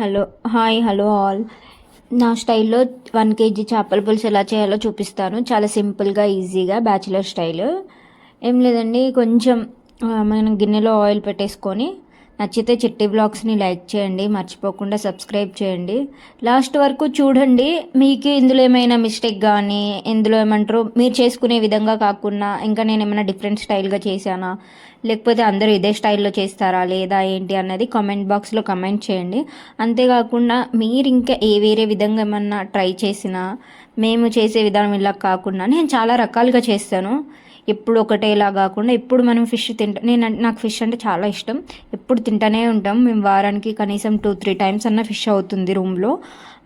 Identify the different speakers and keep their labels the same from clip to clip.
Speaker 1: Hello hi hello all. నా స్టైల్లో one KG చేపల పులుసు ఎలా చేయాలో చూపిస్తాను. చాలా సింపుల్గా ఈజీగా బ్యాచిలర్ స్టైల్. ఏం లేదండి కొంచెం మనం గిన్నెలో ఆయిల్ పెట్టేసుకొని నచ్చితే చిట్టి బ్లాగ్స్ని లైక్ చేయండి మర్చిపోకుండా సబ్స్క్రైబ్ చేయండి. లాస్ట్ వరకు చూడండి మీకు ఇందులో ఏమైనా మిస్టేక్ కానీ ఇందులో ఏమంటారు మీరు చేసుకునే విధంగా కాకుండా ఇంకా నేను ఏమైనా డిఫరెంట్ స్టైల్గా చేశానా లేకపోతే అందరూ ఇదే స్టైల్లో చేస్తారా లేదా ఏంటి అన్నది కామెంట్ బాక్స్లో కమెంట్ చేయండి. అంతేకాకుండా మీరు ఇంకా ఏ వేరే విధంగా ఏమన్నా ట్రై చేసినా మేము చేసే విధానం ఇలా కాకుండా నేను చాలా రకాలుగా చేస్తాను. ఎప్పుడు ఒకటేలా కాకుండా ఎప్పుడు మనం ఫిష్ తింటా నేను నాకు ఫిష్ అంటే చాలా ఇష్టం. ఎప్పుడు తింటానే ఉంటాం. మేము వారానికి కనీసం టూ త్రీ టైమ్స్ అన్న ఫిష్ అవుతుంది రూమ్లో.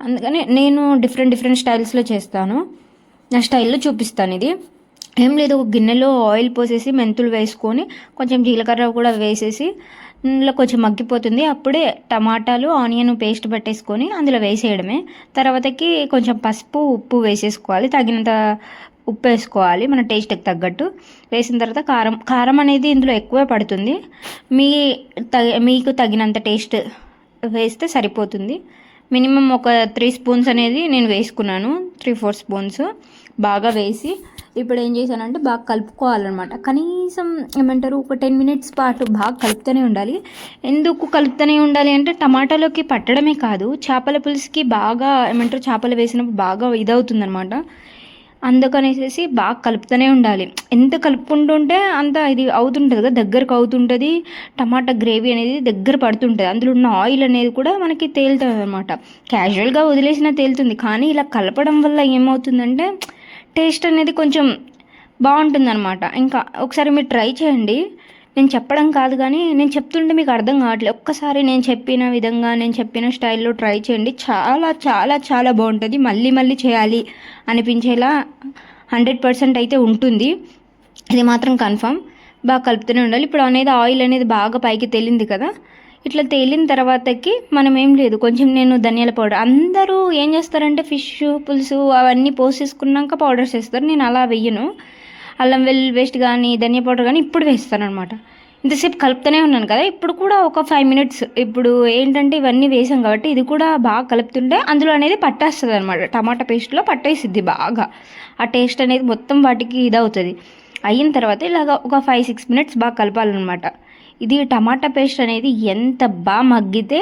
Speaker 1: అందుకని నేను డిఫరెంట్ డిఫరెంట్ స్టైల్స్లో చేస్తాను. నా స్టైల్లో చూపిస్తాను ఇది. ఏం లేదు ఒక గిన్నెలో ఆయిల్ పోసేసి మెంతులు వేసుకొని కొంచెం జీలకర్ర కూడా వేసేసి ఇందులో కొంచెం మగ్గిపోతుంది. అప్పుడే టమాటాలు ఆనియన్ పేస్ట్ పెట్టేసుకొని అందులో వేసేయడమే. తర్వాతకి కొంచెం పసుపు ఉప్పు వేసేసుకోవాలి. తగినంత ఉప్పు వేసుకోవాలి మన టేస్ట్కి తగ్గట్టు. వేసిన తర్వాత కారం కారం అనేది ఇందులో ఎక్కువే పడుతుంది. మీ తగ మీకు తగినంత టేస్ట్ వేస్తే సరిపోతుంది. మినిమం ఒక త్రీ స్పూన్స్ అనేది నేను వేసుకున్నాను త్రీ ఫోర్ స్పూన్స్ బాగా వేసి. ఇప్పుడు ఏం చేశానంటే బాగా కలుపుకోవాలన్నమాట. కనీసం ఏమంటారు ఒక టెన్ మినిట్స్ పాటు బాగా కలుపుతూనే ఉండాలి. ఎందుకు కలుపుతూనే ఉండాలి అంటే టమాటాలోకి పట్టడమే కాదు చేపల పులుసుకి బాగా ఏమంటారు చేపలు వేసినప్పుడు బాగా ఇదవుతుందన్నమాట. అందుకనేసి బాగా కలుపుతూనే ఉండాలి. ఎంత కలుపుకుంటుంటే అంత ఇది అవుతుంటుంది కదా దగ్గరకు అవుతుంటుంది. టమాటా గ్రేవీ అనేది దగ్గర పడుతుంటుంది. అందులో ఉన్న ఆయిల్ అనేది కూడా మనకి తేలుతుంది అనమాట క్యాజువల్గా వదిలేసినా తేలుతుంది. కానీ ఇలా కలపడం వల్ల ఏమవుతుందంటే టేస్ట్ అనేది కొంచెం బాగుంటుందన్నమాట. ఇంకా ఒకసారి మీరు ట్రై చేయండి. నేను చెప్పడం కాదు కానీ నేను చెప్తుంటే మీకు అర్థం కావట్లేదు. ఒక్కసారి నేను చెప్పిన విధంగా నేను చెప్పిన స్టైల్లో ట్రై చేయండి. చాలా చాలా చాలా బాగుంటుంది. మళ్ళీ మళ్ళీ చేయాలి అనిపించేలా హండ్రెడ్ పర్సెంట్ అయితే ఉంటుంది. ఇది మాత్రం కన్ఫర్మ్. బాగా కలుపుతూనే ఉండాలి. ఇప్పుడు అనేది ఆయిల్ అనేది బాగా పైకి తేలింది కదా. ఇట్లా తేలిన తర్వాతకి మనం ఏం లేదు. కొంచెం నేను ధనియాల పౌడర్. అందరూ ఏం చేస్తారంటే ఫిష్ పులుసు అవన్నీ పోసేసుకున్నాక పౌడర్స్ వేస్తారు. నేను అలా వెయ్యను అల్లం వెల్లుల్లి పేస్ట్ కానీ ధనియా పౌడర్ కానీ ఇప్పుడు వేస్తాను అనమాట ఇంతసేపు కలుపుతూనే ఉన్నాను కదా ఇప్పుడు కూడా ఒక ఫైవ్ మినిట్స్ ఇప్పుడు ఏంటంటే ఇవన్నీ వేసాం కాబట్టి ఇది కూడా బాగా కలుపుతుంటే అందులో అనేది పట్టేస్తుంది అనమాట టమాటా పేస్ట్లో పట్టేసిద్ది బాగా. ఆ టేస్ట్ అనేది మొత్తం వాటికి ఇదవుతుంది. అయిన తర్వాత ఇలాగ ఒక ఫైవ్ సిక్స్ మినిట్స్ బాగా కలపాలన్నమాట. ఇది టమాటా పేస్ట్ అనేది ఎంత బాగా మగ్గితే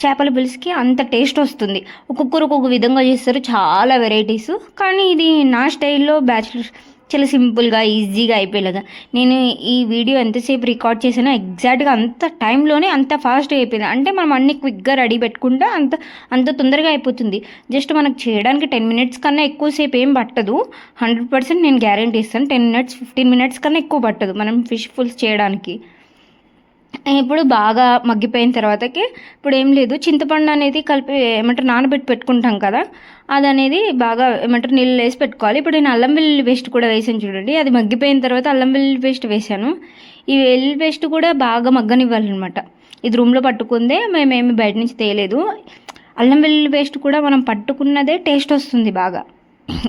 Speaker 1: చేపల పులుసుకి అంత టేస్ట్ వస్తుంది. ఒక్కొక్కరు ఒక్కొక్క విధంగా చేస్తారు చాలా వెరైటీస్ కానీ ఇది నా స్టైల్లో బ్యాచిలర్స్ చాలా సింపుల్గా ఈజీగా అయిపోయేలాగా నేను ఈ వీడియో ఎంతసేపు రికార్డ్ చేసినా ఎగ్జాక్ట్గా అంత టైంలోనే అంత ఫాస్ట్గా అయిపోయింది. అంటే మనం అన్ని క్విక్గా రెడీ పెట్టుకుంటే అంత అంత తొందరగా అయిపోతుంది. జస్ట్ మనకు చేయడానికి టెన్ మినిట్స్ కన్నా ఎక్కువసేపు ఏం పట్టదు. హండ్రెడ్ పర్సెంట్ నేను గ్యారంటీ ఇస్తాను. టెన్ మినిట్స్ ఫిఫ్టీన్ మినిట్స్ కన్నా ఎక్కువ పట్టదు మనం ఫిష్ ఫుల్స్ చేయడానికి. ఇప్పుడు బాగా మగ్గిపోయిన తర్వాతకి ఇప్పుడు ఏం లేదు. చింతపండు అనేది కలిపి ఏమంటారు నానబెట్టి పెట్టుకుంటాం కదా అది అనేది బాగా ఏమంటారు నీళ్ళు వేసి పెట్టుకోవాలి. ఇప్పుడు నేను అల్లం వెల్లుల్లి పేస్ట్ కూడా వేసాను చూడండి. అది మగ్గిపోయిన తర్వాత అల్లం వెల్లుల్లి పేస్ట్ వేసాను. ఈ వెల్లుల్లి పేస్ట్ కూడా బాగా మగ్గనివ్వాలన్నమాట. ఇది రూమ్లో పట్టుకుందే మేమేమి బయట నుంచి తేయలేదు అల్లం వెల్లుల్లి పేస్ట్ కూడా మనం పట్టుకున్నదే టేస్ట్ వస్తుంది బాగా.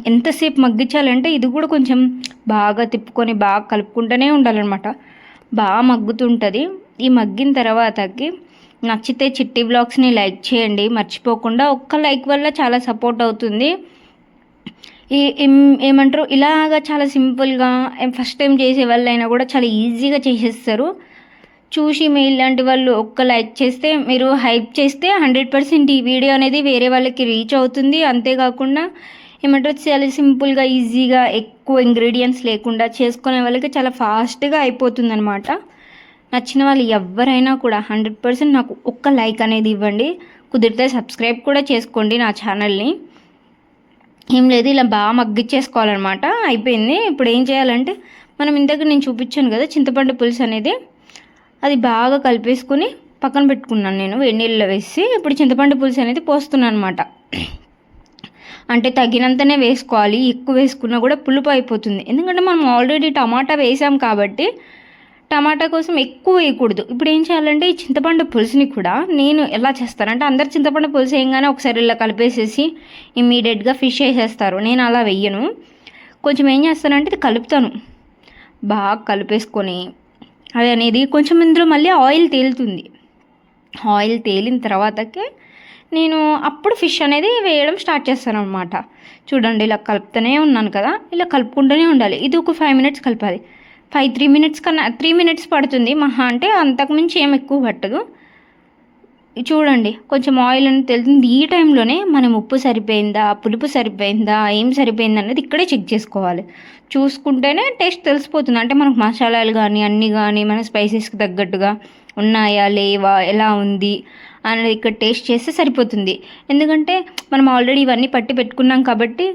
Speaker 1: ఎంతసేపు మగ్గించాలంటే ఇది కూడా కొంచెం బాగా తిప్పుకొని బాగా కలుపుకుంటూనే ఉండాలన్నమాట. బాగా మగ్గుతుంటుంది. ఈ మగ్గిన తర్వాతకి నచ్చితే చిట్టి బ్లాగ్స్ని లైక్ చేయండి. మర్చిపోకుండా ఒక్క లైక్ వల్ల చాలా సపోర్ట్ అవుతుంది. ఈ ఏమంటారు? ఇలాగా చాలా సింపుల్గా ఫస్ట్ టైం చేసే వాళ్ళైనా కూడా చాలా ఈజీగా చేసేస్తారు. చూసి మీ ఇలాంటి వాళ్ళు ఒక్క లైక్ చేస్తే మీరు హైప్ చేస్తే హండ్రెడ్ పర్సెంట్ ఈ వీడియో అనేది వేరే వాళ్ళకి రీచ్ అవుతుంది. అంతేకాకుండా ఏమంటారు? చాలా సింపుల్గా ఈజీగా ఎక్కువ ఇంగ్రీడియంట్స్ లేకుండా చేసుకునే వాళ్ళకి చాలా ఫాస్ట్గా అయిపోతుంది అనమాట నచ్చిన వాళ్ళు ఎవరైనా కూడా హండ్రెడ్ పర్సెంట్ నాకు ఒక్క లైక్ అనేది ఇవ్వండి. కుదిరితే సబ్స్క్రైబ్ కూడా చేసుకోండి నా ఛానల్ని. ఏం లేదు ఇలా బాగా మగ్గిచ్చేసుకోవాలన్నమాట. అయిపోయింది. ఇప్పుడు ఏం చేయాలంటే మనం ఇందాక నేను చూపించాను కదా చింతపండు పులుసు అనేది. అది బాగా కలిపేసుకుని పక్కన పెట్టుకున్నాను నేను వేడి వేసి. ఇప్పుడు చింతపండు పులుసు అనేది పోస్తున్నాను అనమాట అంటే తగినంతనే వేసుకోవాలి. ఎక్కువ వేసుకున్నా కూడా పులుపు అయిపోతుంది. ఎందుకంటే మనం ఆల్రెడీ టమాటా వేసాం కాబట్టి టమాటా కోసం ఎక్కువ వేయకూడదు. ఇప్పుడు ఏం చేయాలంటే ఈ చింతపండు పులుసుని కూడా నేను ఎలా చేస్తానంటే అందరు చింతపండు పులుసు వేయగానే ఒకసారి ఇలా కలిపేసేసి ఇమ్మీడియట్గా ఫిష్ వేసేస్తారు. నేను అలా వెయ్యను కొంచెం ఏం చేస్తానంటే ఇది కలుపుతాను. బాగా కలిపేసుకొని అది అనేది కొంచెం ఇందులో మళ్ళీ ఆయిల్ తేలుతుంది. ఆయిల్ తేలిన తర్వాతకే నేను అప్పుడు ఫిష్ అనేది వేయడం స్టార్ట్ చేస్తాను అనమాట చూడండి ఇలా కలుపుతూనే ఉన్నాను కదా ఇలా కలుపుకుంటూనే ఉండాలి. ఇది ఒక ఫైవ్ మినిట్స్ కలపాలి. ఫైవ్ త్రీ మినిట్స్ కన్నా త్రీ మినిట్స్ పడుతుంది. మహా అంటే అంతకుమించి ఏం ఎక్కువ పట్టదు. చూడండి కొంచెం ఆయిల్ అనేది తెలుస్తుంది. ఈ టైంలోనే మనం ఉప్పు సరిపోయిందా పులుపు సరిపోయిందా ఏం సరిపోయింది అనేది ఇక్కడే చెక్ చేసుకోవాలి. చూసుకుంటేనే టేస్ట్ తెలిసిపోతుంది. అంటే మనకు మసాలాలు కానీ అన్నీ కానీ మన స్పైసెస్కి తగ్గట్టుగా ఉన్నాయా లేవా ఎలా ఉంది అనేది ఇక్కడ టేస్ట్ చేస్తే సరిపోతుంది. ఎందుకంటే మనం ఆల్రెడీ ఇవన్నీ పట్టి పెట్టుకున్నాం కాబట్టి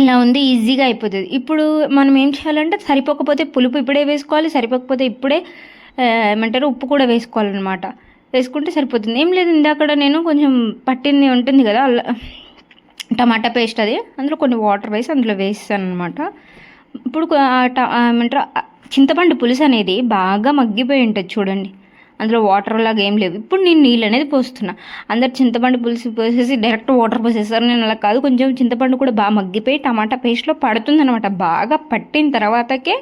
Speaker 1: ఇలా ఉంది ఈజీగా అయిపోతుంది. ఇప్పుడు మనం ఏం చేయాలంటే సరిపోకపోతే పులుపు ఇప్పుడే వేసుకోవాలి సరిపోకపోతే ఇప్పుడే ఏమంటారు ఉప్పు కూడా వేసుకోవాలన్నమాట. వేసుకుంటే సరిపోతుంది. ఏం లేదు ఇందాక నేను కొంచెం పట్టింది ఉంటుంది కదా టమాటా పేస్ట్ అది అందులో కొన్ని వాటర్ వేసి అందులో వేస్తాను అనమాట ఇప్పుడు ఏమంటారు చింతపండు పులుసు అనేది బాగా మగ్గిపోయి ఉంటుంది చూడండి. అందులో వాటర్ లాగా ఏం లేవు. ఇప్పుడు నేను నీళ్ళు అనేది పోస్తున్నా. అందరు చింతపండు పులుసు పోసేసి డైరెక్ట్ వాటర్ పోసేస్తారు. నేను అలా కాదు. కొంచెం చింతపండు కూడా బాగా మగ్గిపోయి టమాటా పేస్ట్లో పడుతుంది అనమాట బాగా పట్టిన తర్వాతకే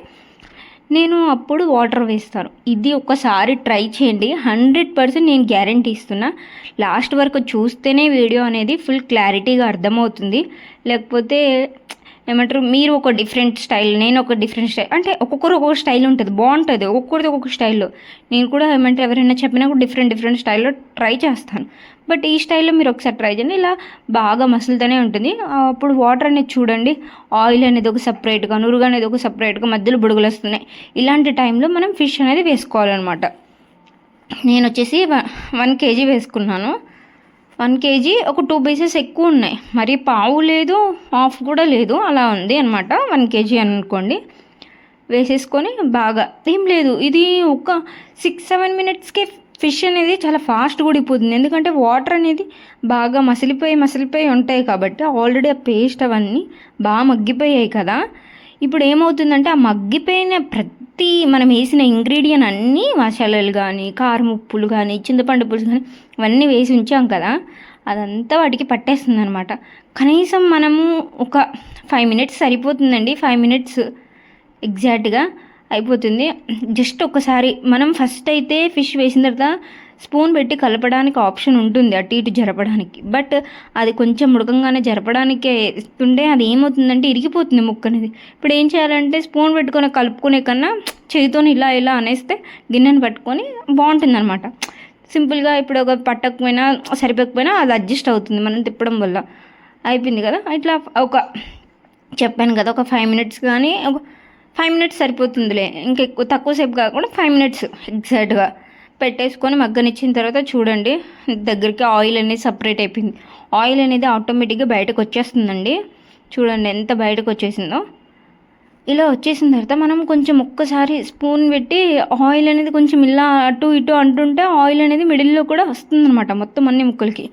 Speaker 1: నేను అప్పుడు వాటర్ వేస్తాను ఇది ఒకసారి ట్రై చేయండి. హండ్రెడ్ పర్సెంట్ నేను గ్యారంటీ ఇస్తున్నా. లాస్ట్ వరకు చూస్తేనే వీడియో అనేది ఫుల్ క్లారిటీగా అర్థమవుతుంది. లేకపోతే ఏమంటారు మీరు ఒక డిఫరెంట్ స్టైల్ నేను ఒక డిఫరెంట్ స్టైల్ అంటే ఒక్కొక్కరు ఒక్కొక్క స్టైల్ ఉంటుంది బాగుంటుంది ఒక్కొక్కరిది ఒక్కొక్క స్టైల్లో నేను కూడా ఏమంటారు ఎవరైనా చెప్పినా కూడా డిఫరెంట్ డిఫరెంట్ స్టైల్లో ట్రై చేస్తాను. బట్ ఈ స్టైల్లో మీరు ఒకసారి ట్రై చేయండి ఇలా బాగా మసులుతూనే ఉంటుంది. అప్పుడు వాటర్ అనేది చూడండి ఆయిల్ అనేది ఒక సపరేట్గా నురుగు అనేది ఒక సపరేట్గా మధ్యలో బుడుగులు వస్తున్నాయి. ఇలాంటి టైంలో మనం ఫిష్ అనేది వేసుకోవాలన్నమాట. నేను వచ్చేసి వన్ కేజీ వేసుకున్నాను. వన్ కేజీ ఒక టూ పీసెస్ ఎక్కువ ఉన్నాయి. మరి పావు లేదు హాఫ్ కూడా లేదు అలా ఉంది అనమాట వన్ కేజీ అనుకోండి. వేసేసుకొని బాగా. ఏం లేదు ఇది ఒక సిక్స్ సెవెన్ మినిట్స్కే ఫిష్ అనేది చాలా ఫాస్ట్ కూడిపోతుంది ఎందుకంటే వాటర్ అనేది బాగా మసిలిపోయి మసిలిపోయి ఉంటాయి కాబట్టి ఆల్రెడీ ఆ పేస్ట్ అవన్నీ బాగా మగ్గిపోయాయి కదా. ఇప్పుడు ఏమవుతుందంటే ఆ మగ్గిపోయిన ప్రతి ప్రతి మనం వేసిన ఇంగ్రీడియంట్ అన్నీ మసాలాలు కానీ కారం ఉప్పులు కానీ చింతపండు పులుసు కానీ ఇవన్నీ వేసి ఉంచాం కదా అదంతా వాటికి పట్టేస్తుంది అనమాట కనీసం మనము ఒక ఫైవ్ మినిట్స్ సరిపోతుందండి. ఫైవ్ మినిట్స్ ఎగ్జాక్ట్గా అయిపోతుంది. జస్ట్ ఒకసారి మనం ఫస్ట్ అయితే ఫిష్ వేసిన తర్వాత స్పూన్ పెట్టి కలపడానికి ఆప్షన్ ఉంటుంది అటు ఇటు జరపడానికి. బట్ అది కొంచెం ఉడకంగానే జరపడానికి ఇస్తుంటే అది ఏమవుతుందంటే ఇరిగిపోతుంది ముక్క అనేది. ఇప్పుడు ఏం చేయాలంటే స్పూన్ పెట్టుకొని కలుపుకునే కన్నా చేతితో ఇలా ఇలా అనేస్తే గిన్నెను పట్టుకొని బాగుంటుంది అనమాట సింపుల్గా ఇప్పుడు ఒక పట్టకపోయినా సరిపోకపోయినా అది అడ్జస్ట్ అవుతుంది మనం తిప్పడం వల్ల. అయిపోయింది కదా? ఇట్లా ఒక చెప్పాను కదా ఒక ఫైవ్ మినిట్స్ కానీ ఒక ఫైవ్ మినిట్స్ సరిపోతుందిలే. ఇంకెక్కువ తక్కువసేపు కాకుండా ఫైవ్ మినిట్స్ ఎగ్జాక్ట్గా. పెట్టేసుకొని మగ్గనిచ్చిన తర్వాత చూడండి దగ్గరికి ఆయిల్ అనేది సపరేట్ అయిపోయింది. ఆయిల్ అనేది ఆటోమేటిక్గా బయటకు వచ్చేస్తుందండి. చూడండి ఎంత బయటకు వచ్చేసిందో. ఇలా వచ్చేసిన తర్వాత మనం కొంచెం ఒక్కసారి స్పూన్ పెట్టి ఆయిల్ అనేది కొంచెం ఇలా అటు ఇటు అంటుంటే ఆయిల్ అనేది మిడిల్లో కూడా వస్తుందన్నమాట మొత్తం అన్ని ముక్కలకి.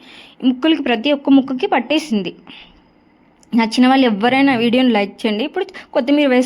Speaker 1: ముక్కలకి ప్రతి ఒక్క ముక్కకి పట్టేసింది. నచ్చిన వాళ్ళు ఎవరైనా వీడియోని లైక్ చేయండి. ఇప్పుడు కొత్తిమీర వేసి